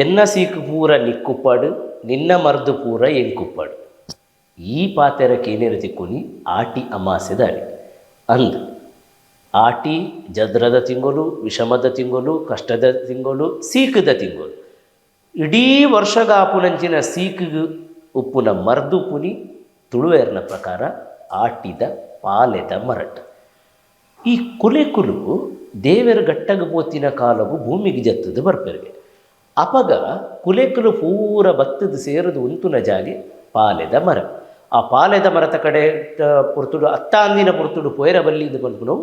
ಎನ್ನ ಪೂರ ನಿಕ್ಕುಪ್ಪಾಡು ನಿನ್ನ ಮರ್ದು ಪೂರ ಎಂಕುಪ್ಪಾಡು ಈ ಪಾತೆರ ಕೇನೇರು ತಿಕ್ಕುನಿ ಆಟಿ ಅಮಾಸೆ ದಾಳಿ ಅಂದು, ಆಟಿ ಜದ್ರದ ತಿಂಗಳು, ವಿಷಮದ ತಿಂಗಳು, ಕಷ್ಟದ ತಿಂಗಳು, ಸೀಕದ ತಿಂಗಳು. ಇಡೀ ವರ್ಷದ ಆಪುನಂಚಿನ ಸೀಕಿಗು ಉಪ್ಪುನ ಮರ್ದು ಪುನಿ, ತುಳುವೇರ್ನ ಪ್ರಕಾರ ಆಟಿದ ಪಾಲೆದ ಮರಟ. ಈ ಕುಲೆಕುಲು ದೇವರ ಗಟ್ಟಗ ಪೋತಿನ ಕಾಲವು ಭೂಮಿಗೆ ಜತ್ತದ ಬರ್ಪೆರಿಗೆ. ಅಪಗ ಕುಲೆಕಲು ಪೂರ ಬತ್ತದ ಸೇರದು ಉಂತುನ ಜಾಗೆ ಪಾಲೆದ ಮರ. ಆ ಪಾಲೆದ ಮರದ ಕಡೆ ಪುರ್ತುಡು, ಅತ್ತಾಂದಿನ ಪುರ್ತುಡು ಪೊಯರ ಬಲ್ಲಿದು ಬಂದ್ಬಿಡು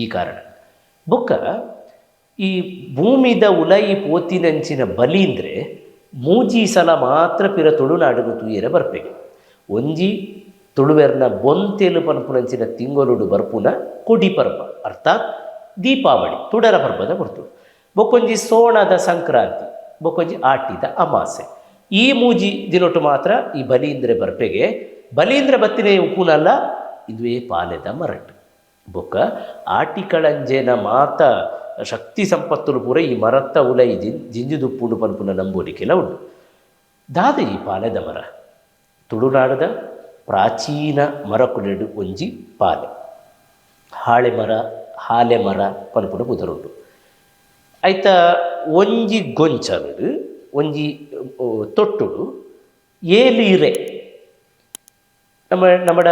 ಈ ಕಾರಣ. ಬೊಕ್ಕ ಈ ಭೂಮಿದ ಉಲೈ ಪೋತಿನಂಚಿನ ಬಲೀಂದ್ರೆ ಮೂಜಿ ಸಲ ಮಾತ್ರ ಪಿರ ತುಳುನಾಡುಗು ತೂಯರ ಬರ್ಪೆಗೆ. ಒಂಜಿ ತುಳುವೆರ್ನ ಬೊಂತೆಲು ಪನ್ಪುನಂಚಿನ ತಿಂಗಳುಡು ಬರ್ಪುನ ಕೊಡಿ ಪರ್ವ ಅರ್ಥಾತ್ ದೀಪಾವಳಿ, ತುಡರ ಪರ್ವದ ಬರ್ತುಡು ಬೊಕ್ಕೊಂಜಿ ಸೋಣದ ಸಂಕ್ರಾಂತಿ ಬೊಕ್ಕೊಂಜಿ ಆಟಿದ ಅಮಾಸೆ. ಈ ಮೂಜಿ ದಿನೊಟ್ಟು ಮಾತ್ರ ಈ ಬಲೀಂದ್ರೆ ಬರ್ಪೆಗೆ. ಬಲೀಂದ್ರ ಬತ್ತಿನ ಉಕುನಲ್ಲ ಇದುವೇ ಪಾಲೆದ ಮರಟ್. ಬೊಕ್ಕ ಆಟಿಕಳಂಜೆನ ಮಾತ ಶಕ್ತಿ ಸಂಪತ್ತುಲು ಪೂರ ಈ ಮರತ್ತ ಉಲೈ ಜಿನ್, ಜಿಂಜುದುಪ್ಪುಡು ಪನ್ಪುನ ನಂಬೋಲಿಕೆಲ್ಲ ಉಂಟು. ದಾದ ಈ ಪಾಲೆದ ಮರ. ತುಳುನಾಡದ ಪ್ರಾಚೀನ ಮರಕುಲೆಡು ಒಂಜಿ ಪಾಲೆ. ಹಾಳೆ ಮರ, ಹಾಲೆ ಮರ ಪನ್ಪುನ ಬುಧರುಂಡು ಐತ ಒಂಜಿ ಗೊಂಚಲು ಒಂಜಿ ತೊಟ್ಟು ತೊಟ್ಟುಡು ಏಲೀರೆ ನಮ್ಮ, ನಮ್ಮಡ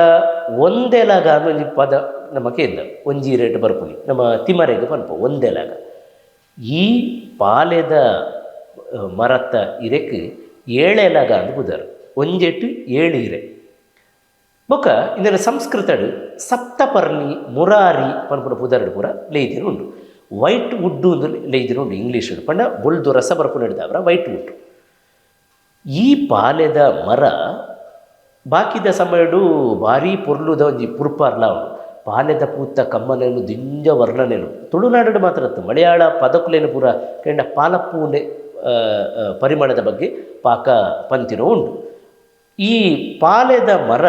ಒಂದೆಲಗ ಅನ್ನೋ ಒಂಜಿ ಪದ ನಮ್ಮ ಇಲ್ಲ ಒಂಜಿ ರೇಟ್ ಬರ್ಪುನಿ. ನಮ್ಮ ತಿಮರೆಗೆ ಪನ್ಪ ಒಂದೆಲಗ. ಈ ಪಾಲೆದ ಮರತ್ತ ಇರೆಕ್ ಏಳೆಲಗ ಅಂತ ಬುದರ್. ಒಂಜೆಟ್ಟು ಏಳು ಇರೆ. ಇಂದಿನ ಸಂಸ್ಕೃತಡು ಸಪ್ತಪರ್ಣಿ ಮುರಾರಿ ಪನ್ಪುಡ ಪುದರ್ಡು ಪೂರ ಲೇದಿರು ಉಂಡು ವೈಟ್ ವುಡ್ ಒಂದು ಲೇಯ್ದಿನ ಉಂಡು ಇಂಗ್ಲೀಷ್ ಪಂಡ ಬೊಳ್ದು ರಸ ಬರ್ಪುನ ಹಿಡಿದವರ ವೈಟ್ ವುಡ್. ಈ ಪಾಲೆದ ಮರ ಬಾಕಿದ ಸಮಯಡು ಭಾರಿ ಪೊರ್ಲುದ ಒಂಜಿ ಪುರ್ಪಾರ್ಲ ಅವಳು. ಪಾಲೆದ ಪೂತ ಕಮ್ಮನೇನು ದಿಂಜ ವರ್ಣನೇನು. ತುಳುನಾಡು ಮಾತ್ರ ಮಲಯಾಳ ಪದಕುಲೇನು ಪೂರ ಕೆಂಡ ಪಾಲಪ್ಪೂನೆ ಪರಿಮಳದ ಬಗ್ಗೆ ಪಾಕ ಪಂತಿರೋ ಉಂಡು ಈ ಪಾಲೆದ ಮರ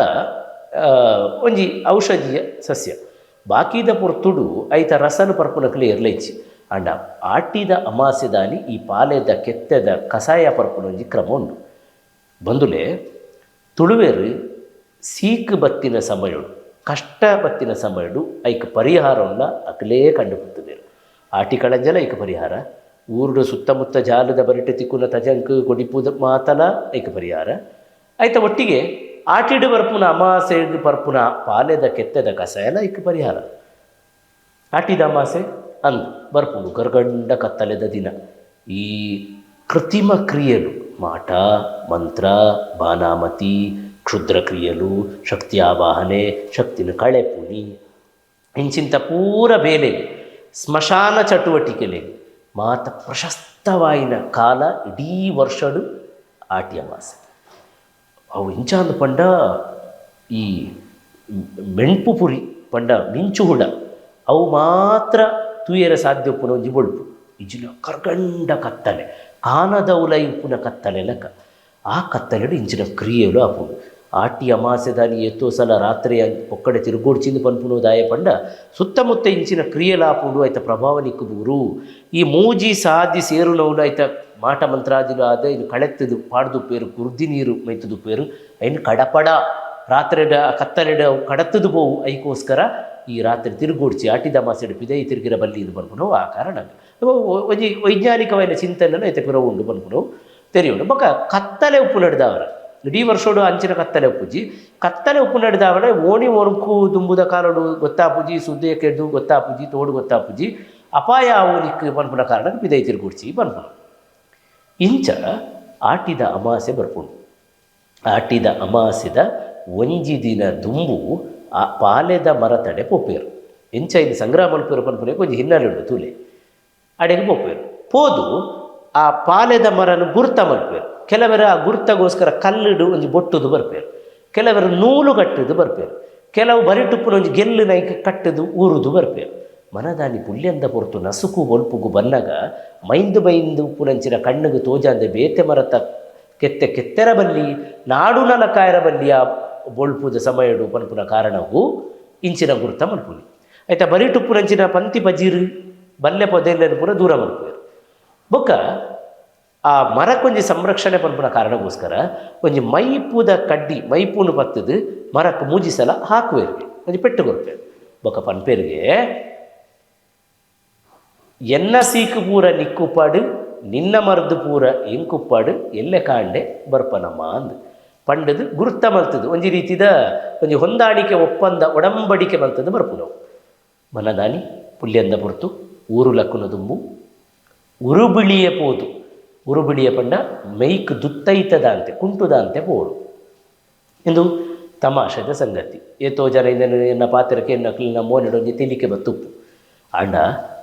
ಒಂಜಿ ಔಷಧೀಯ ಸಸ್ಯ. ಬಾಕಿದ ಪೊರ್ತುಡು ಐತ ರಸನ ಪರ್ಪುನಕ್ಲೆ ಇರ್ಲೈಚಿ ಅಂಡ ಆಟಿದ ಅಮಾಸೆದಾನಿ ಈ ಪಾಲೆದ ಕೆತ್ತೆದ ಕಸಾಯ ಪರ್ಪುನ ಒಂಜಿ ಕ್ರಮ ಉಂಡು. ಬಂದುಲೆ, ತುಳುವೆರು ಸೀಕ್ ಬತ್ತಿನ ಸಮಯಡು, ಕಷ್ಟ ಬತ್ತಿನ ಸಮಯಡು ಐಕ್ ಪರಿಹಾರವನ್ನ ಅಕಲೇ ಕಂಡುಬಿಡ್ತಿದ್ದೇರು ಆಟಿ ಕಳಂಜಲ ಐಕ ಪರಿಹಾರ, ಊರುಡು ಸುತ್ತಮುತ್ತ ಜಾಲದ ಬರಿಟೆ ತಿಕ್ಕುನ ತಜಂಕ್ ಕೊಡಿಪುದ ಮಾತಲ ಐಕ ಪರಿಹಾರ. ಆಯ್ತ ಒಟ್ಟಿಗೆ ಆಟಿಡು ಬರ್ಪುನ ಅಮಾಸೆಡು ಬರ್ಪುನ, ಪಾಲೆದ ಕೆತ್ತೆದ ಕಸಾಯಲ ಇಕ್ಕ ಪರಿಹಾರ. ಆಟಿದ ಅಮಾಸೆ ಅಂದು, ಬರ್ಪುನು ಗರ್ಗಂಡ ಕತ್ತಲೆದ ದಿನ. ಈ ಕೃತಿಮ ಕ್ರಿಯೆಲು, ಮಾಟ, ಮಂತ್ರ, ಬಾನಾಮತಿ, ಕ್ಷುದ್ರ ಕ್ರಿಯೆಲು, ಶಕ್ತಿ ಆವಾಹನೆ, ಶಕ್ತಿನ ಕಳೆಪುನಿ ಇಂಚಿಂತ ಪೂರ ಬೇಲೆ, ಸ್ಮಶಾನ ಚಟುವಟಿಕೆಲೆ, ಮಾತ ಪ್ರಶಸ್ತವಾಯಿನ ಕಾಲ ಇಡೀ ವರ್ಷಡು ಆಟಿ ಅಮಾಸೆ. ಅವು ಇಂಚಾಂದ ಪಂಡ ಈ ಮೆಣ್ಪು ಪುರಿ ಪಂಡ ಮಿಂಚು ಹುಡ, ಅವು ಮಾತ್ರ ತೂಯರ ಸಾಧ್ಯ ಉಪ್ಪುನ ಒಂಜಿ ಬೊಳ್ಪು ಇಜಿನ ಕರ್ಗಂಡ ಕತ್ತಲೆ, ಕಾನದ ಉಲೈ ಉಪ್ಪುನ ಕತ್ತಲೆ ಲೆಕ್ಕ ಆ ಕತ್ತಲೆಡು ಇಂಚಿನ ಕ್ರಿಯೆಲು ಆಪುಂಡು. ಆಟಿ ಅಮಾಸೆದಾನಿ ಎತ್ತೋ ಸಲ ರಾತ್ರಿ ಒಕ್ಕಡೆ ತಿರುಗೋಡ್ಚಿಂದು ಪನ್ಪುನು ದಾಯ ಪಂಡ, ಸುತ್ತಮುತ್ತ ಇಂಚಿನ ಕ್ರಿಯೆಲಾಪುಂಡು ಆಯ್ತ ಪ್ರಭಾವ ನಿಕ್ಕುಬೂರು. ಈ ಮೂಜಿ ಸಾದಿ ಸೇರುನವುಲು ಐತ ಮಾಟ ಮಂತ್ರಾದಿಲು ಆದ ಇದು ಕಳೆತ್ತದು ಪಾಡ್ದುಪ್ಪೇರು ಕುರ್ದಿ ನೀರು ಮೈತದು ಪೇರು. ಐನ್ ಕಡಪಡ, ರಾತ್ರಿಡ, ಕತ್ತಲಿಡ ಕಡತ್ತದು ಬೋವು ಐಕೋಸ್ಕರ ಈ ರಾತ್ರಿ ತಿರುಗೂಡ್ಸಿ ಆಟಿದ ಮಾಸೆಡು ಪಿದೈ ತಿರುಗಿರ ಬಲ್ಲಿ ಇದು ಬನ್ಪುನು ಆ ಕಾರಣ ಒಂಜಿ ವೈಜ್ಞಾನಿಕವಾದ ಚಿಂತನೆಯನ್ನು ಐತೆ ಪಿರ ಉಂಡು ಬನ್ಪುನು ತೆರೆಯೋಣ ಬೊಕ ಕತ್ತಲೆ ಉಪ್ಪು ನಡೆದವರ. ಇಡೀ ವರ್ಷೋಡು ಅಂಚಿನ ಕತ್ತಲೆ ಉಪ್ಪುಜಿ ಕತ್ತಲೆ ಉಪ್ಪು ನಡೆದವರ, ಓಣಿ ಒಣಕು ದುಂಬುದ ಕಾಲಡು ಗೊತ್ತಾಪುಜಿ ಸುದ್ದಿಯ ಕೆಡ್ದು ಗೊತ್ತಾಪುಜಿ ತೋಡು ಗೊತ್ತಾಪುಜಿ ಅಪಾಯ ಅವನಿಕ್ ಬನ್ಪುನ ಕಾರಣ ಪಿದೈ ತಿರುಗೂಡ್ಸಿ ಬನ್ಪುನು ಇಂಚ ಆಟಿದ ಅಮಾಸೆ ಬರ್ಪುಂಡು ಆಟಿದ ಅಮಾಸೆದ ಒಂಜಿ ದಿನ ದುಂಬು ಆ ಪಾಲೆದ ಮರ ತಡೆ ಪೊಪ್ಪೇರು ಇಂಚ ಇದು ಸಂಗ್ರಹ ಮಲ್ಪೇರು ಪನ್ಪುನೆ ಕೊಂಚ ಹಿನ್ನೆಲೆ ತೂಲೆ. ಅಡೆಗೆ ಪೊಪ್ಪೇರು ಪೋದು ಆ ಪಾಲೆದ ಮರನ ಗುರ್ತ ಮಲ್ಪೇರು. ಕೆಲವರು ಆ ಗುರ್ತಗೋಸ್ಕರ ಕಲ್ಲಿಡು ಒಂಜಿ ಬೊಟ್ಟುದು ಬರ್ಪೇರು. ಕೆಲವರು ನೂಲು ಕಟ್ಟುದು ಬರ್ಪೇರು. ಕೆಲವು ಬರಿಟುಪ್ಪುನ ಒಂಜಿ ಗೆಲ್ಲು ನೈಕ್ ಕಟ್ಟದು ಊರುದು ಬರ್ಪೇರು. ಮನದಾನಿ ಪುಲ್ಯಂದ ಪೊರ್ತು ನಸುಕು ಒಲ್ಪುಗು ಬಲ್ಲಗ ಮೈಂದು ಮೈಂದು ಪುಲಂಚಿನ ಕಣ್ಣಿಗೆ ತೋಜಾಂದೆ ಬೇತೆ ಮರತ ಕೆತ್ತೆ ಕೆತ್ತೆರ ಬಲ್ಲಿ, ನಾಡು ನಲಕಾಯರ ಬಲ್ಲಿ ಆ ಬೊಳ್ಪುದ ಸಮಯಡು ಪನ್ಪುನ ಕಾರಣವು ಇಂಚಿನ ಗುರುತ ಮಲ್ಪುನಿ. ಆಯ್ತಾ ಪುಲಂಚಿನ ಪಂತಿ ಬಜೀರು ಬಲ್ಲೆ ಪೊದೆಲ್ಲನು ಪುರ ದೂರ ಮಲ್ಪುವರು ಬೊಕ್ಕ ಆ ಮರಕ್ಕೊಂಜಿ ಸಂರಕ್ಷಣೆ ಪನ್ಪುನ ಕಾರಣಕ್ಕೋಸ್ಕರ ಒಂಜಿ ಮೈಪುದ ಕಡ್ಡಿ, ಮೈಪುನು ಪತ್ತದು ಮರಕ್ಕೆ ಮೂಜಿಸಲ ಸಲ ಹಾಕುವೇರಿಗೆ ಒಂಜಿ ಪೆಟ್ಟು ಕೊರ್ಪೇರು ಬೊಕ ಪನ್ಪೇರಿಗೆ ಎನ್ನ ಸೀಕು ಪೂರ ನಿಕ್ಕುಪಾಡು, ನಿನ್ನ ಮರ್ದು ಪೂರ ಎಂಕುಪ್ಪಾಡು ಎಲ್ಲೆ ಕಾಂಡೆ ಬರ್ಪನಮ್ಮ ಅಂದ್. ಪಂಡದು ಗುರುತ ಮಲ್ತದು, ಒಂಜಿ ರೀತಿದ ಒಂಜಿ ಹೊಂದಾಣಿಕೆ ಒಪ್ಪಂದ ಒಡಂಬಡಿಕೆ ಮಲ್ತದ್ದು ಬರ್ಪು ನಾವು ಮನದಾನಿ, ಪುಲ್ಯಂದ ಪೊರ್ತು, ಊರು ಲಕ್ಕುನ ದುಂಬು, ಉರುಬಿಳಿಯ ಪೋದು. ಉರುಬಿಳಿಯ ಪಂಡ ಮೈಕ್ ದುತ್ತೈತದ ಅಂತೆ, ಕುಂಟುದ ಅಂತೆ ಪೋಡು. ತಮಾಷೆದ ಸಂಗತಿ. ಏತೋ ಜನ ಇದನ್ನು ಎನ್ನ ಪಾತ್ರಕ್ಕೆ ಎನ್ನ ಮೋನಿಡೊಂಜಿ ತಿಲಿಕೆ ಬತ್ತುಪ್ಪು ಅಂಡ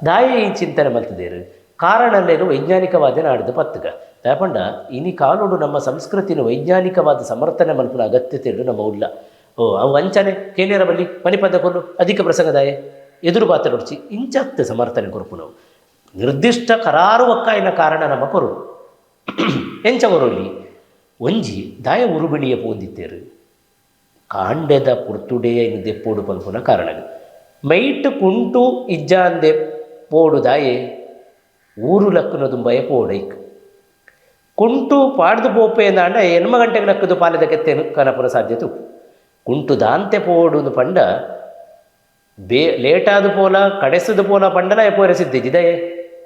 ದಾಯ ಈ ಚಿಂತನೆ ಮಲ್ತದೇರು ಕಾರಣಲ್ಲೇನು ವೈಜ್ಞಾನಿಕವಾದ ನಾಡಿದ ಪತ್ತಗ ದಾಪಂಡ ಇನಿ ಕಾಲೋಡು ನಮ್ಮ ಸಂಸ್ಕೃತಿನ ವೈಜ್ಞಾನಿಕವಾದ ಸಮರ್ಥನೆ ಮಲ್ಪನ ಅಗತ್ಯತೆ ಇಡು ನಮ್ಮ ಉಲ್ಲ ಓ, ಅವು ವಂಚನೆ ಕೇನೇರ ಬಲ್ಲಿ ಮಣಿಪದ ಕೊಲ್ಲು, ಅಧಿಕ ಪ್ರಸಂಗದಾಯ ಎದುರು ಪಾತ್ರ ನೋಡಿಸಿ ಇಂಚತ್ತು ಸಮರ್ಥನೆ ಕೊರಪು ನಾವು. ನಿರ್ದಿಷ್ಟ ಕರಾರು ಒಕ್ಕಾಯಿನ ಕಾರಣ ನಮ್ಮ ಕೊರು ಎಂಚ ಕೊರೋಲಿ ಒಂಜಿ ದಾಯ ಉರುಬಿಣಿಯ ಪೋಂದಿತ್ತೇರು ಕಾಂಡೆದ ಪುರ್ತುಡೆಯ ಇನ್ನು ದೆಪ್ಪೋಡು ಪಲ್ಪುನ ಕಾರಣ ಮೈಟ್ ಕುಂಟು ಇಜ್ಜಾಂದೆ ಪೋಡು ದಾಯೆ ಊರು ಲಕ್ಕುನ ದುಂಬಯ ಪೋಡೈಕ್. ಕುಂಟು ಪಾಡ್ದು ಪೋಪೆ ಅಂದಾಂಡ ಎನ್ಮ ಗಂಟೆಗೆ ಲಕ್ಕದು ಪಾಲದ ಕೆತ್ತೇನು ಕನಪುನ ಸಾಧ್ಯತೆ. ಕುಂಟು ದಾಂತೆ ಪೋಡುದು ಪಂಡ, ಬೇ ಲೇಟಾದ ಪೋಲ, ಕಡೆಸದ ಪೋಲ ಪಂಡಲ ಎಪ್ಪೋರೆ ಸಿದ್ದಿದ್ದಿದಯೇ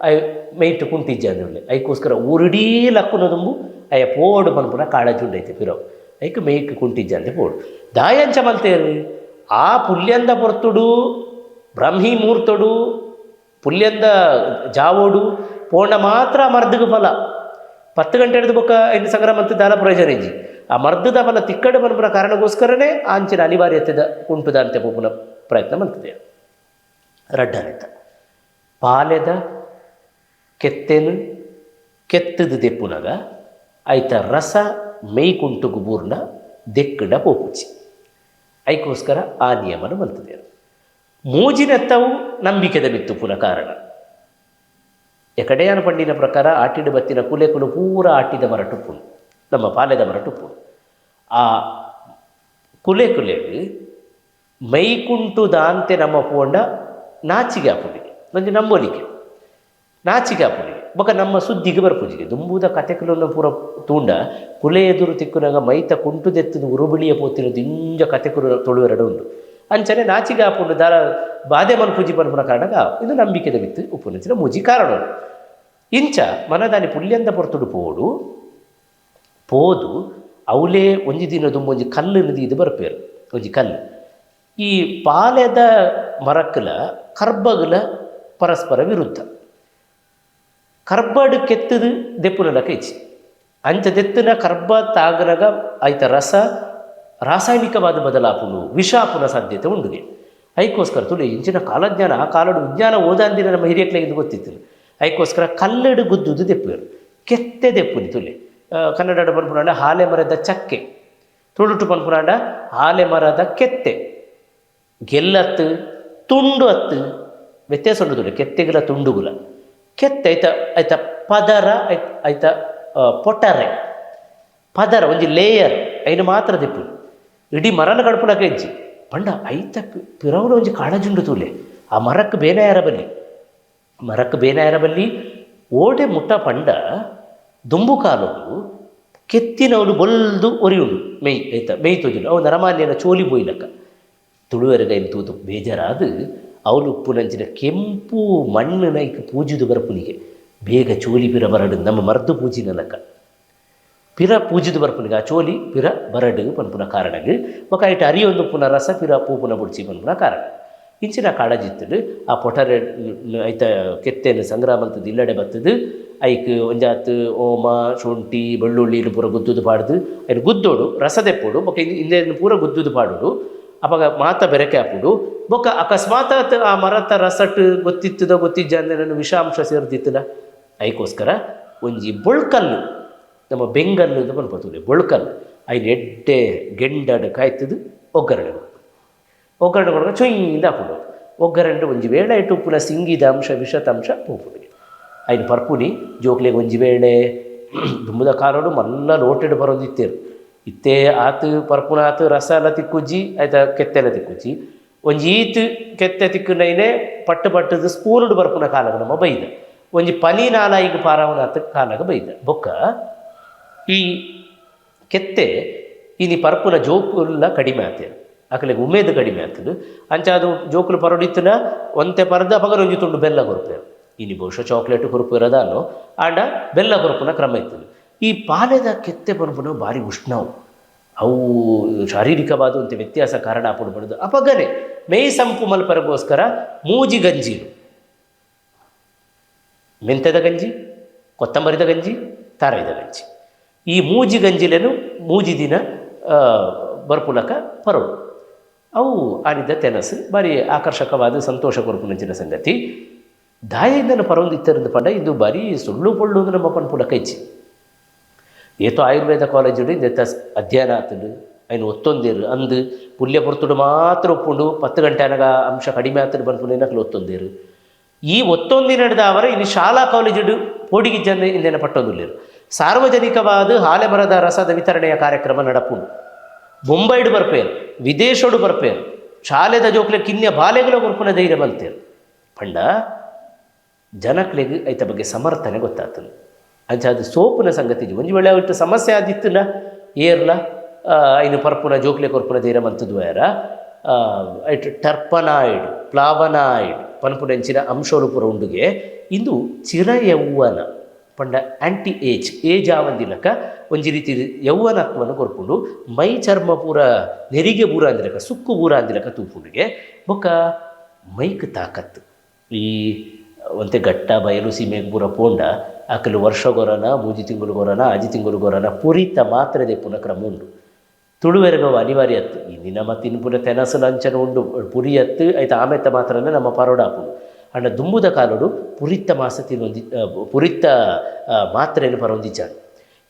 ಐ ಮೈಟ್ ಕುಂಟಿಜ್ಜ ಅಂದ್ರೆ ಐಕೋಸ್ಕರ ಊರಿಡೀ ಲಕ್ಕುನ ದುಂಬು ಅಯ್ಯ ಪೋಡು ಪನ್ಪುನ ಕಾಳಜುಂಡೈತೆ ಪಿರವು. ಐಕ್ ಮೇಯ್ಕ್ ಕುಂಟಿಜ್ಜ ಪೋಡು. ದಾಯಂಚ ಮಲ್ತೇರು ಆ ಪುಲ್ಯಂದ ಪೊರ್ತುಡು ಬ್ರಹ್ಮಿ ಮೂರ್ತೊಡು ಪುಲ್ಯಂದ ಜಾವೋಡು ಪೋಂಡ ಮಾತ್ರ ಮರ್ದಗ ಫಲ ಪತ್ತು ಗಂಟೆ ಹಿಡಿದು ಬೊಕ್ಕ ಇನ್ನು ಸಂಗ್ರಹ ಮತ್ತು ದಾಲ ಪ್ರಯೋಜನ ಇಜ್ಜಿ ಆ ಮರ್ದದ ಫಲ ತಿಕ್ಕಡೆ ಬನ್ಪುನ ಕಾರಣಕ್ಕೋಸ್ಕರನೇ ಆಂಚಿನ ಅನಿವಾರ್ಯತೆದ ಕುಂಟುದ ಅಂತೆ ಪೋಪುನ ಪ್ರಯತ್ನ ಮಂತದೆ ರಡ್ಡನೆತ ಪಾಲೆದ ಕೆತ್ತೆನು ಕೆತ್ತದು ದೆಪ್ಪುನಗ ಐತ ರಸ ಮೇಯ್ಕುಂಟುಗು ಬೂರ್ನ ದೆಕ್ಕಡ ಪೋಪುಚಿ ಐಕೋಸ್ಕರ ಆ ನಿಯಮನ ಬಂತದೆ ಮೂಜಿನೆತ್ತವು ನಂಬಿಕೆದ ಬಿತ್ತು ಪುನ ಕಾರಣ. ಎಕಡೆಯಾನ ಪಂಡಿನ ಪ್ರಕಾರ ಆಟಿಡ ಬತ್ತಿನ ಕುಲೆ ಕುಲು ಪೂರ ಆಟಿದ ಮರಟುಪ್ಪುನು ನಮ್ಮ ಪಾಲೆದ ಮರಟುಪ್ಪುನು ಆ ಕುಲೆ ಕುಲೆ ಮೈಕುಂಟು ದಾಂತೆ ನಮ್ಮ ಪೋಂಡ ನಾಚಿಗೆ ಆಪುಡಿಗೆ ಒಂದು ನಂಬೋಲಿಕೆ ನಾಚಿಕೆ ಆಪುಡಿಗೆ ಬೊಕ ನಮ್ಮ ಸುದ್ದಿಗೆ ಬರ್ಪುಜಿಗೆ ದುಂಬುದ ಕತೆಕಲನ್ನು ಪೂರ ತೂಂಡ ಕುಲೆ ಎದುರು ತಿಕ್ಕುನಾಗ ಮೈತ ಕುಂಟು ದೆತ್ತದು ಉರುಬಿಳಿಯ ಪೋತಿನ ದಿಂಜ ಕುಲ ತೊಳುವೆರಡು ಉಂಟು. ಅಂಚನೆ ನಾಚಿಗೆ ಆಪುಂಡು ದಾರ ಬಾಧೆ ಮನ ಪೂಜಿ ಪನ್ಪುನ ಕಾರಣಗ ಇದು ನಂಬಿಕೆದ ಬಿತ್ತು ಉಪುನಂಚಿನ ಮೂಜಿ ಕಾರಣ. ಇಂಚ ಮನದಾನಿ ಪುಲ್ಯಂದ ಪೊರ್ತುಡು ಪೋಡು, ಪೋದು ಅವಲೇ ಒಂಜಿ ದಿನ ದುಂಬ ಒಂಜಿ ಕಲ್ಲು ನದಿ ಇದು ಬರ್ಪೇರು, ಒಂಜಿ ಕಲ್ಲು. ಈ ಪಾಲೆದ ಮರಕ್ಕಲ ಕರ್ಬಗಲ ಪರಸ್ಪರ ವಿರುದ್ಧ. ಕರ್ಬಡು ಕೆತ್ತದು ದೆಪ್ಪುನ ಕೈಚಿ ಅಂಚ ದೆತ್ತಿನ ಕರ್ಬ ತಾಗನಗ ಐತ ರಸ ರಾಸಾಯನಿಕವಾದ ಬದಲಾಪುಲು, ವಿಷಾಪುನ ಸಾಧ್ಯತೆ ಉಂಡುಗೆ ಐಕೋಸ್ಕರ ತುಳಿ ಇಂಚಿನ ಕಾಲಜ್ಞಾನ ಕಾಲಡು ವಿಜ್ಞಾನ ಓದಾಂದಿನ ನಮ್ಮ ಹಿರಿಯಕ್ಲೆಗೆ ಗೊತ್ತಿತ್ತು ಐಕೋಸ್ಕರ ಕಲ್ಲಡು ಗುದ್ದುದು ದೆಪ್ಪುವರು. ಕೆತ್ತೆ ದೆಪ್ಪುನಿ ತುಳಿ ಕನ್ನಡ ಪನ್ಪುನಾಂಡ ಹಾಲೆ ಮರದ ಚಕ್ಕೆ. ತುಳುಟು ಪನ್ಪುನಾಂಡ ಹಾಲೆ ಮರದ ಕೆತ್ತೆ. ಗೆಲ್ಲತ್ತು ತುಂಡು ಅತ್ತು ವ್ಯತ್ಯಾಸ ಉಂಟು ತುಳಿ ಕೆತ್ತೆಗಳ ತುಂಡುಗುಲ. ಕೆತ್ತೆ ಐತ ಐತ ಪದರ ಐತ್ ಪೊಟರೆ. ಪದರ ಒಂದು ಲೇಯರ್ ಐನು ಮಾತ್ರ ದಿಪ್ಪು ಇಡೀ ಮರನ ಕಡುಪುನ ಕೆಜ್ಜಿ. ಪಂಡ ಐತ ಪಿರವನ ಒಂಜಿ ಕಾಳಜುಂಡು ತೂಲೆ. ಆ ಮರಕ್ಕೆ ಬೇನಾಯರ ಬಲ್ಲಿ. ಮರಕ್ಕೆ ಬೇನಾಯರ ಬಲ್ಲಿ ಓಡೆ ಮುಟ್ಟ ಪಂಡ ದುಂಬು ಕಾಲೋಡು ಕೆತ್ತಿನವನು ಬೊಲ್ದು ಒರಿಯುಂಡು. ಮೇಯ್ ಐತ ಮೇಯ್ ತೋಜುಂಡು ಅವು ನರಮಾನ್ಯನ ಚೋಲಿ ಬೋಯ್ಲಕ್ಕ. ತುಳುವರೆಗೈನ್ ತೂದು ಬೇಜಾರಾದು. ಅವಳು ಉಪ್ಪುನಂಚಿನ ಕೆಂಪು ಮಣ್ಣು ನೈಕ್ ಪೂಜಿದು ಬರಪುನಿಗೆ ಬೇಗ ಚೋಲಿ ಬಿರ ಬರಡು ನಮ್ಮ ಮರ್ದು ಪೂಜಿನ ಲೆಕ್ಕ ಪಿರ ಪೂಜಿದು ಬರ್ಪುನಿಗ ಆ ಚೋಲಿ ಪಿರ ಬರಡ್ ಪನ್ಪುನ ಕಾರಣಗ್ ಬೊಕ ಐಟ ಅರಿಯೊಂದು ಪುನ ರಸ ಪಿರ ಪೂಪುನ ಬುಡ್ಚಿ ಪನ್ಪುನ ಕಾರಣ. ಇಂಚಿನ ಕಾಳಜಿತ್ತದು, ಆ ಪೊಟರೆ ಐತ ಕೆತ್ತೇನು ಸಂಗ್ರಹ ಮಂತದ್ದು ಇಲ್ಲಡೆ ಬತ್ತದು, ಐಕ್ ಒಂಜಾತ್ ಓಮ, ಶುಂಠಿ, ಬೆಳ್ಳುಳ್ಳಿ ಇದು ಪೂರ ಗುದ್ದುದು ಪಾಡ್ದು, ಐನು ಗುದ್ದೋಡು ರಸದೆಪ್ಪೋಡು ಬೊಕ ಹಿಂದೆ ಪೂರ ಗುದ್ದುದು ಪಾಡೋಡು ಅಪಗ ಮಾತ ಬೆರಕೆ ಹಾಪುಡು ಬೊಕ ಅಕಸ್ಮಾತ್ ಆ ಮರತ ರಸಟ್ ಗೊತ್ತಿತ್ತದ ಗೊತ್ತಿಜ್ಜ ಅಂದ್ರೆ ವಿಷಾಂಶ ಸೇರ್ತಿತ್ತಲ್ಲ ಐಕೋಸ್ಕರ ಒಂಜಿ ಬೊಳ್ಕಲ್ಲು ನಮ್ಮ ಬೆಂಗಲ್ಲು ಪನ್ಪತ್ತುಲೆ ಬೊಳ್ಕಲ್ಲು. ಐನು ಎಡ್ಡೆ ಗೆಂಡಡ್ ಕಾಯ್ತದು ಒಗ್ಗರಣೆ. ಒಗ್ಗರಣೆ ಕೊಡುವ ಚೊಯ್ಯಿಂದ ಹಾಕೊಂಡು ಒಗ್ಗರಣೆ ಒಂಜಿ ವೇಳೆ ಇಟ್ಟು ಉಪ್ಪುನ ಸಿಂಗಿದ ಅಂಶ ವಿಷತಾಂಶ ಪೋಪುಡಿಗೆ ಐನು ಪರ್ಪುನಿ, ಜೋಕ್ಲೆಗೆ ಒಂಜಿ ವೇಳೆ ದುಂಬುದ ಕಾರೋಡು ಮಲ್ಲ ಲೋಟೆಡ್ ಬರೋದಿತ್ತೇರು ಇತ್ತೇ ಆತು, ಪರ್ಪುನ ಆತು, ರಸ ಎಲ್ಲ ತಿಕ್ಕುಜ್ಜಿ, ಆಯ್ತಾ ಕೆತ್ತೆ ಎಲ್ಲ ತಿಕ್ಕುಜ್ಜಿ. ಒಂಜಿ ಈತು ಕೆತ್ತೆ ತಿಕ್ಕುನೈನೆ ಪಟ್ಟು ಪಟ್ಟದು ಸ್ಪೂನುಡು ಬರ್ಪುನ ಕಾಲಗ ನಮ್ಮ ಬೈದ. ಒಂಜಿ ಪನಿ ನಾಲಾಯಿಗೆ ಪಾರವನಾಥ ಕಾಲಾಗ ಬೈದ. ಬೊಕ್ಕ ಈ ಕೆತ್ತೆ ಇನಿ ಪರ್ಪುಲ ಜೋಕುಲ್ಲ ಕಡಿಮೆ ಆತೇನು ಅಕಲಿಗೆ ಉಮೇದು ಕಡಿಮೆ ಆಗ್ತದೆ ಅಂಚ ಅದು ಜೋಕುಲು ಪರಡಿತ್ತಿನ ಒಂತೆ ಪರದ ಪಗರ ಒಂಜಿ ತುಂಡು ಬೆಲ್ಲ ಕೊರಪೇರು ಇನಿ ಬಹುಶಃ ಚಾಕ್ಲೇಟ್ ಕೊರಪು ಇರೋದಾನು ಆಂಡ ಬೆಲ್ಲ ಕೊರಪುನ ಕ್ರಮ ಇರ್ತದೆ ಈ ಪಾಲೆದ ಕೆತ್ತೆ ಪರಪುನ ಭಾರಿ ಉಷ್ಣವು. ಅವು ಶಾರೀರಿಕವಾದ ಒಂದು ವ್ಯತ್ಯಾಸ ಕಾರಣ ಆಪಡ್ಬಾರ್ದು ಅಪಗನೆ ಮೇಯ್ ಸಂಪು ಮಲ್ಪರಗೋಸ್ಕರ ಮೂಜಿ ಗಂಜಿಲು ಮೆಂತೆದ ಗಂಜಿ, ಕೊತ್ತಂಬರಿದ ಗಂಜಿ ತಾರೈದ ಗಂಜಿ. ಈ ಮೂಜಿ ಗಂಜಿಲೇನು ಮೂಜಿ ದಿನ ಬರ್ಪುಲಕ ಪರ್ವ ಅವು ಆಡಿದ್ದ ತೆನಸ್, ಭಾರಿ ಆಕರ್ಷಕವಾದ ಸಂತೋಷ ಕೊರಪುನಂಚಿನ ಸಂಗತಿ. ದಾಯದಿಂದನು ಪರೊಂದಿತ್ತರಿಂದ ಪಂಡ ಇದು ಬಾರಿ ಸುಳ್ಳು ಪೊಳ್ಳು ಅಂದ್ರೆ ನಮ್ಮ ಪನ್ಪುಲ ಇಚ್ಚಿ ಏತೋ ಆಯುರ್ವೇದ ಕಾಲೇಜು ಇಂದೆತ್ತ ಅಧ್ಯಯನ ಆತುಂಡು ఆయన ಒತ್ತೊಂದೇರು ಅಂದು ಪುಲ್ಯ ಪೊರ್ತುಡು ಮಾತ್ರ ಒಪ್ಪುಂಡು ಪತ್ತು ಗಂಟೆ ಅನಗ ಅಂಶ ಕಡಿಮೆ ಆತದು ಬಂದ್ಪುನೇನಕ್ಲು ಒತ್ತೊಂದೇರು ಈ ಒತ್ತೊಂದಿನ ನಡೆದ ಅವರ ಇಲ್ಲಿ ಶಾಲಾ ಕಾಲೇಜು ಜನ ಇಂದೇನ ಪಟ್ಟೊಂದುಲ್ಲೇರು. ಸಾರ್ವಜನಿಕವಾದ ಹಾಲೆ ಮರದ ರಸದ ವಿತರಣೆಯ ಕಾರ್ಯಕ್ರಮ ನಡಪುಂಡು. ಮುಂಬೈಡು ಬರ್ಪೇರು, ವಿದೇಶೋಡು ಬರ್ಪೇರು, ಶಾಲೆದ ಜೋಕ್ಲೆ ಕಿನ್ಯ ಬಾಲೆಗಳ ಗುರುಪುನ ಧೈರ್ಯ ಮಲ್ತೇರು ಪಂಡ, ಜನಕ್ಲೆಗ್ ಐತ ಬಗ್ಗೆ ಸಮರ್ಥನೆ ಗೊತ್ತಾಗ್ತದೆ ಅಂಚ ಅದು ಸೋಪುನ ಸಂಗತಿ. ಒಂಜಿ ವೇಳೆ ಅವತ್ತು ಸಮಸ್ಯೆ ಆದಿತ್ತನ, ಏರ್ಲ ಐನು ಪರ್ಪುನ ಜೋಕ್ಲೆ ಕೊರ್ಪುನ ಧೈರ್ಯ ಮಂತದ್ದು ಯಾರ ಐಟ್ ಟರ್ಪನಾಯ್ಡ್, ಪ್ಲಾವನಾಯ್ಡ್ ಪನ್ಪುನೆಂಚಿನ ಅಂಶೋಲು ಪುರ ಉಂಡುಗೆ ಇಂದು ಚಿರ ಯೌವನ ಪಂಡ ಆ್ಯಂಟಿ ಏಜ್ ಏಜ್ ಆವಂದಿಲಕ ಒಂಜಿ ರೀತಿ ಯೌವನತ್ವವನ್ನು ಕೊರ್ಪುಂಡು. ಮೈ ಚರ್ಮ ಪೂರ, ನೆರಿಗೆ ಪೂರ ಅಂದಿಲಕ, ಸುಕ್ಕು ಪೂರ ಅಂದಿಲಕ ತೂಪುಂಡಿಗೆ. ಬೊಕ್ಕ ಮೈಕ್ ತಾಕತ್ತು ಈ ಒಂತೆ ಗಟ್ಟ ಬಯಲು ಸೀಮೆಗೆ ಪೂರ ಪೋಂಡ, ಆಕಲು ವರ್ಷ ಗೊರನ ಮೂಜಿ ತಿಂಗಳು ಗೊರನ ಆಜಿ ತಿಂಗಳು ಗೊರನ ಪುರಿತ ಮಾತ್ರೆದೆ ಪುನ ಕ್ರಮ ಉಂಡು. ತುಳುವೆರಗವ ಅನಿವಾರ್ಯ ಅತ್ತು. ಇಂದಿನ ಮತ್ತು ಪುನಃ ತೆನಸು ಲಂಚನ ಉಂಡು. ಪುರಿಯತ್ತು ಆಯ್ತು ಐತ ಆಮೆತ್ತ ಮಾತ್ರನೇ ನಮ್ಮ ಪರೋಡಾಪುಡು ಅಣ್ಣ ದುಂಬುದ ಕಾಲಡು ಪುರಿತ್ತ ಮಾಸ ತಿನ್ನೊಂದಿ ಆ, ಪುರಿತ್ತ ಮಾತ್ರೆಯನ್ನು ಪರೊಂದಿಜ್ಜಾನು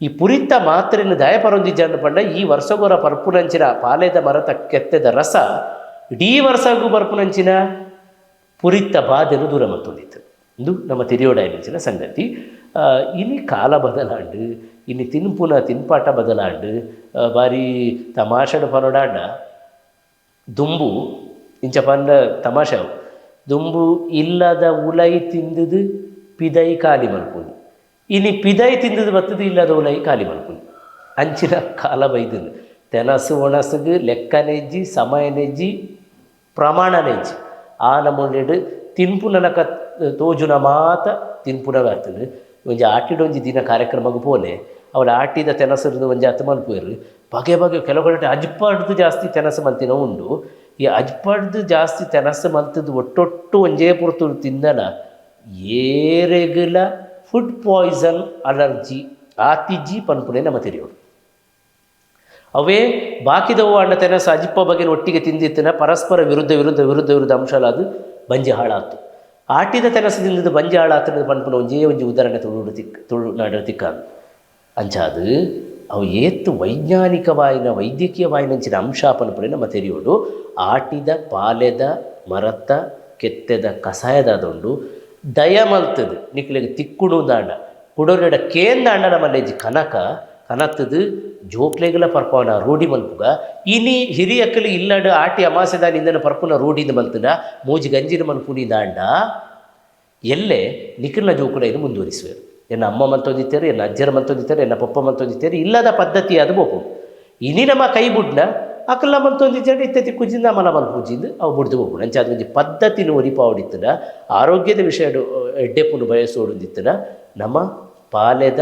ಈ ಪುರಿತ್ತ ಮಾತ್ರೆಯನ್ನು ದಯ ಪರೊಂದಿಜ್ಜಾನು ಪಂಡ ಈ ವರ್ಷಗೊರ ಪರ್ಪುನಂಚಿನ ಪಾಲೆದ ಮರತ ಕೆತ್ತೆದ ರಸ ಇಡೀ ವರ್ಷಗೂ ಪರ್ಪುನಂಚಿನ ಪುರಿತ್ತ ಬಾಧೆನು ದೂರ ಮತ್ತೊಂದಿತ್ತು ಇದು ನಮ್ಮ ತಿರಿಯೋಡಾಯನಿಂಚಿನ ಸಂಗತಿ ಇನಿ ಕಾಲ ಬದಲಾಂಡು ಇನ್ನು ತಿನ್ಪುನ ತಿನ್ಪಾಟ ಬದಲಾಂಡು ಬಾರಿ ತಮಾಷೆಡ್ ಪರೋಡಾಂಡ ದುಂಬು ಇಂಚ ಪಂಡ ತಮಾಷೆ ದುಂಬು ಇಲ್ಲದ ಉಲೈ ತಿಂದದು ಪಿದೈ ಖಾಲಿ ಮಲ್ಕೊಂಡು ಇನಿ ಪಿದೈ ತಿಂದದು ಬತ್ತದು ಇಲ್ಲದ ಉಲೈ ಖಾಲಿ ಮಲ್ಕೊಂಡು ಅಂಚಿನ ಕಾಲ ಬೈದನು ತೆನಸು ಒಣಸುಗು, ಲೆಕ್ಕ ನೆಜ್ಜಿ, ಸಮಯ ನೆಜ್ಜಿ, ಪ್ರಮಾಣ ನೆಜ್ಜಿ. ಆ ನಮೂನೆಡು ತಿನ್ಪುನನಕ ತೋಜುನ ಮಾತ ಬರ್ತದೆ. ಒಂಜಿ ಆಟಿಡೊಂಜಿ ದಿನ ಕಾರ್ಯಕ್ರಮಕ್ಕೆ ಪೋಲೆ ಅವಳು ಆಟಿದ ತೆನಸರದು ಒಂಜಿ ಹತ್ತು ಮಲ್ಪುವರು ಬಗೆ ಬಗೆ ಕೆಲವು ಅಜ್ಪಾಡ್ದು ಜಾಸ್ತಿ ತೆನಸು ಮಲ್ತಿನ ಉಂಡು. ಈ ಅಜ್ಪಾಡ್ದು ಜಾಸ್ತಿ ತೆನಸು ಮಲ್ತದ್ದು ಒಟ್ಟೊಟ್ಟು ಒಂಜೇ ಪುರತು ತಿಂದನ ಏರೆಗಿಲ ಫುಡ್ ಪಾಯ್ಸನ್ ಅಲರ್ಜಿ ಆತಿಜ್ಜಿ ಪನ್ಪುನೆ ನಮ್ಮ ತೆರೆಯೋಡು ಅವೇ ಬಾಕಿದವು ಅಣ್ಣ ತೆನಸ ಅಜಿಪ್ಪ ಬಗ್ಗೆ ಒಟ್ಟಿಗೆ ತಿಂದಿತ್ತಿನ, ಪರಸ್ಪರ ವಿರುದ್ಧ ವಿರುದ್ಧ ವಿರುದ್ಧ ವಿರುದ್ಧ ಅಂಶಲಾದು ಬಂಜಿ ಹಾಳಾತು. ಆಟಿದ ತೆನಸ ತಿಂದದ್ದು ಬಂಜಿ ಹಾಳಾತನದ ಪನ್ಪುನ ಒಂಜೇ ಒಂಜಿ ಉದಾಹರಣೆ ತುಳು ತುಳು ನಾಡ ತಿಕ್ಕ ಅಂಚಾದು ಏತ್ತು ವೈಜ್ಞಾನಿಕವಾಯಿನ ವೈದ್ಯಕೀಯವಾಯಿನಂಚಿನ ಅಂಶ ಪನ್ಪುನೆ ನಮ್ಮ ತೆರೆಯೋಡು, ಆಟಿದ, ಪಾಲೆದ, ಮರತ, ಕೆತ್ತೆದ, ಕಸಾಯದಾದೊಂಡು ದಯ ಮಲ್ತದು ನಿಕ್ಲಿಗೆ ತಿಕ್ಕುಡು ದಾಂಡ. ಕುಡೋರೆಡ ಕೇಂದಾಂಡ ನಮ್ಮಲ್ಲಿ ಕನಕ. ಕನತ್ತದು ಜೋಕ್ಲೆಗಲ ಪರ್ಪವನ ರೂಢಿ ಮಲ್ಪುಗ. ಇನಿ ಹಿರಿಯಕ್ಕಲು ಇಲ್ಲಡು ಆಟಿ ಅಮಾಸೆದಾನಿಂದನ ಪರ್ಪುನ ರೂಢಿಂದ ಮಲ್ತದ ಮೂಜಿ ಗಂಜಿನ ಮಲ್ಪುನಿ ದಾಂಡ. ಎಲ್ಲೇ ನಿಖಿಲ್ನ ಜೋಕುಲ ಇದು ಮುಂದುವರಿಸುವರು. ಎನ್ನ ಅಮ್ಮ ಮಂತೊಂದಿತ್ತೇರು ಎನ್ನ ಅಜ್ಜರ ಮಂತೊಂದಿತ್ತೇರು ಎನ್ನ ಪಪ್ಪ ಮಂತೊಂದಿತ್ತೇರು ಇಲ್ಲದ ಪದ್ಧತಿ ಅದು ಬೋಪು ಇನಿ ನಮ್ಮ ಕೈ ಬುಡ್ನ ಅಕಲ್ಲ ಮಂತೊಂದಿದ್ದಾడు ಇತ್ತತಿ ಕುಜಿಂದ ಮಲ ಪೂಜಿಂದ ಅವು ಬುಡ್ದು ಹೋಗು. ನಂಚ ಅದು ಒಂಜಿ ಪದ್ಧತಿನ ಒರಿಪಾವಡಿತ್ತನ ಆರೋಗ್ಯದ ವಿಷಯ ಎಡ್ಡೆಪುನು ಬಯಸೋಡುದಿತ್ತನ ನಮ್ಮ ಪಾಲೆದ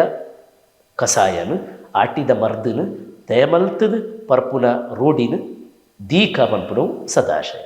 ಕಸಾಯನು, ಆಟಿದ ಮರ್ದನು ದಯಮಲ್ತದ ಪರ್ಪುನ ರೂಢಿನ, ದೀಕ ಮನ್ಪುಡು ಸದಾಶಯ.